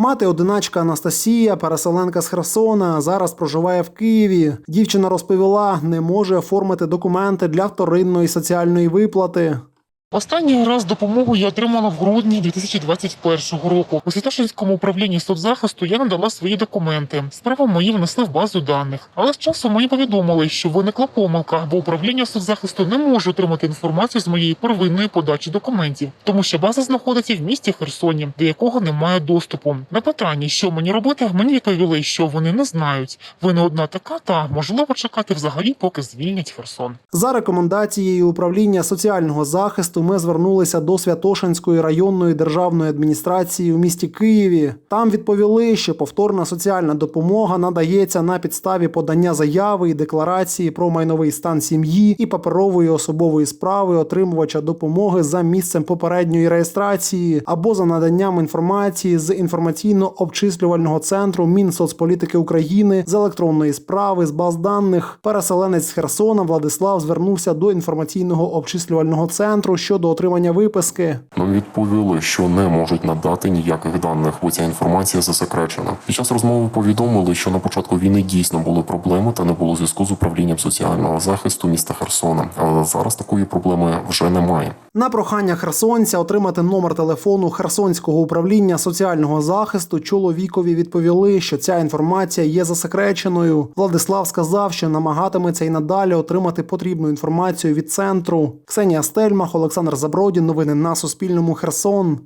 Мати одиначка Анастасія, переселенка з Херсона, зараз проживає в Києві. Дівчина розповіла, не може оформити документи для вторинної соціальної виплати. Останній раз допомогу я отримала в грудні 2021 року. У Святошинському управлінні соцзахисту я надала свої документи. Справа мої внесли в базу даних. Але з часом мені повідомили, що виникла помилка, бо управління соцзахисту не може отримати інформацію з моєї первинної подачі документів, тому що база знаходиться в місті Херсоні, до якого немає доступу. На питання, що мені робити, мені відповіли, що вони не знають. Ви не одна така, та можливо чекати взагалі, поки звільнять Херсон. За рекомендацією управління соціального захисту ми звернулися до Святошинської районної державної адміністрації у місті Києві. Там відповіли, що повторна соціальна допомога надається на підставі подання заяви і декларації про майновий стан сім'ї і паперової особової справи отримувача допомоги за місцем попередньої реєстрації або за наданням інформації з інформаційно-обчислювального центру Мінсоцполітики України з електронної справи з баз даних. Переселенець з Херсона Владислав звернувся до інформаційного обчислювального центру щодо отримання виписки. Нам відповіли, що не можуть надати ніяких даних, бо ця інформація засекречена. Під час розмови повідомили, що на початку війни дійсно були проблеми та не було зв'язку з управлінням соціального захисту міста Херсона. Але зараз такої проблеми вже немає. На прохання херсонця отримати номер телефону Херсонського управління соціального захисту чоловікові відповіли, що ця інформація є засекреченою. Владислав сказав, що намагатиметься і надалі отримати потрібну інформацію від центру. Ксенія Стельмах, Олександр Забродін. Новини на Суспільному. Херсон.